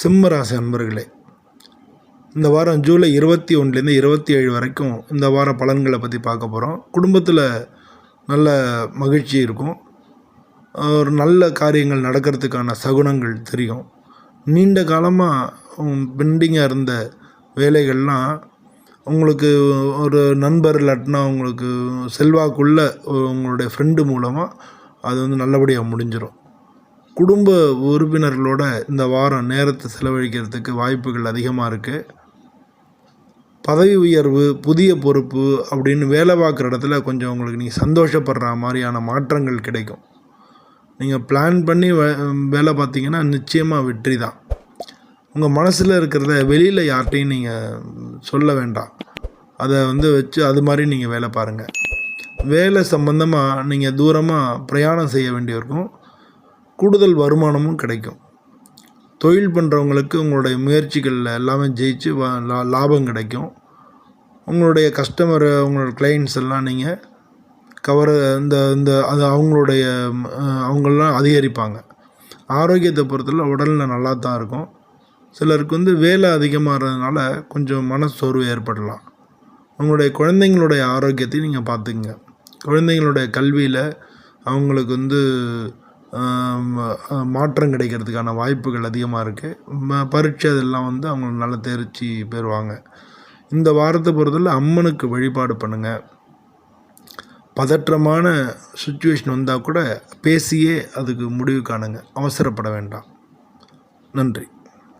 சிம்மராசி அன்பர்களே இந்த வாரம் ஜூலை இருபத்தி ஒன்றுலேருந்து இருபத்தி ஏழு வரைக்கும் இந்த வார பலன்களை பற்றி பார்க்க போகிறோம் குடும்பத்தில் நல்ல மகிழ்ச்சி இருக்கும். ஒரு நல்ல காரியங்கள் நடக்கிறதுக்கான சகுனங்கள் தெரியும். நீண்ட காலமாக பெண்டிங்காக இருந்த வேலைகள்லாம் உங்களுக்கு ஒரு நண்பர் இல்லாட்டினா உங்களுக்கு செல்வாக்குள்ள உங்களுடைய ஃப்ரெண்டு மூலமாக அது வந்து நல்லபடியாக முடிஞ்சிடும் குடும்ப உறுப்பினர்களோட இந்த வாரம் நேரத்தை செலவழிக்கிறதுக்கு வாய்ப்புகள் அதிகமாக இருக்குது பதவி உயர்வு புதிய பொறுப்பு அப்படின்னு வேலை பார்க்குற இடத்துல கொஞ்சம் உங்களுக்கு நீங்கள் சந்தோஷப்படுற மாதிரியான மாற்றங்கள் கிடைக்கும். நீங்கள் பிளான் பண்ணி வே வேலை பார்த்தீங்கன்னா நிச்சயமாக வெற்றி தான். உங்கள் மனசில் இருக்கிறத வெளியில் யார்கிட்டையும் நீங்கள் சொல்ல வேண்டாம். அதை வந்து வச்சு அது மாதிரி நீங்கள் வேலை பாருங்கள் வேலை சம்மந்தமாக நீங்கள் தூரமாக பிரயாணம் செய்ய வேண்டியிருக்கும். கூடுதல் வருமானமும் கிடைக்கும். தொழில் பண்ணுறவங்களுக்கு உங்களுடைய முயற்சிகளில் எல்லாமே ஜெயிச்சு லா- லாபம் கிடைக்கும். உங்களுடைய கஸ்டமர் உங்களோட கிளைண்ட்ஸ் எல்லாம் நீங்கள் கவர இந்த இந்த அது அவங்களுடைய அவங்களாம் அதிகரிப்பாங்க. ஆரோக்கியத்தை பொறுத்தவரை உடலில் நல்லா தான் இருக்கும். சிலருக்கு வந்து வேலை அதிகமாகிறதுனால கொஞ்சம் மனசோர்வு ஏற்படலாம். உங்களுடைய குழந்தைங்களுடைய ஆரோக்கியத்தை நீங்கள் பார்த்துக்குங்க. குழந்தைங்களுடைய கல்வியில் அவங்களுக்கு வந்து மாற்றம் கிடைக்கிறதுக்கான வாய்ப்புகள் அதிகமாக இருக்குது பரீட்சை அதெல்லாம் வந்து அவங்க நல்ல தேர்ச்சி பெறுவாங்க. இந்த வாரத்தை பொறுத்தவரை அம்மனுக்கு வழிபாடு பண்ணுங்கள் பதற்றமான சுச்சுவேஷன் வந்தால் கூட பேசியே அதுக்கு முடிவு காணுங்க. அவசரப்பட வேண்டாம். நன்றி.